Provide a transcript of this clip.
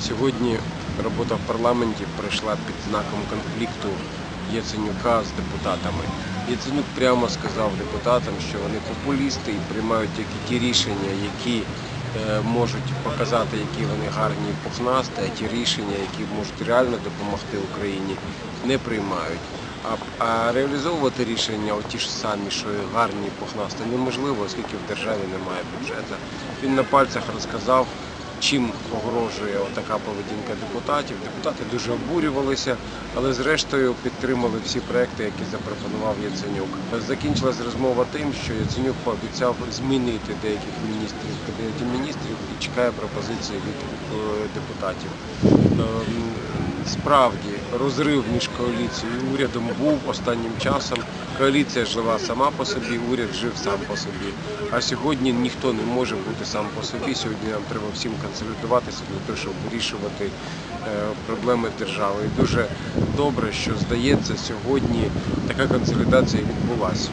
Сьогодні робота в парламенті пройшла під знаком конфлікту Яценюка з депутатами. Яценюк прямо сказав депутатам, що вони популісти і приймають тільки ті рішення, які е, можуть показати, які вони гарні і пухнасті, а ті рішення, які можуть реально допомогти Україні, не приймають. А, а реалізовувати рішення, ті ж самі, що гарні і пухнасті, неможливо, оскільки в державі немає бюджету. Він на пальцях розказав, чим погрожує така поведінка депутатів. Депутати дуже обурювалися, але зрештою підтримали всі проекти, які запропонував Яценюк. Закінчилась розмова тим, що Яценюк пообіцяв змінити деяких міністрів кабінеті міністрів і чекає пропозиції від е, депутатів. Ем, Справді розрив між коаліцією і урядом був останнім часом. Коаліція жила сама по собі, уряд жив сам по собі. А сьогодні ніхто не може бути сам по собі. Сьогодні нам треба всім консолідуватися для того, щоб вирішувати е, проблеми держави. І дуже добре, що здається, сьогодні така консолідація відбулася.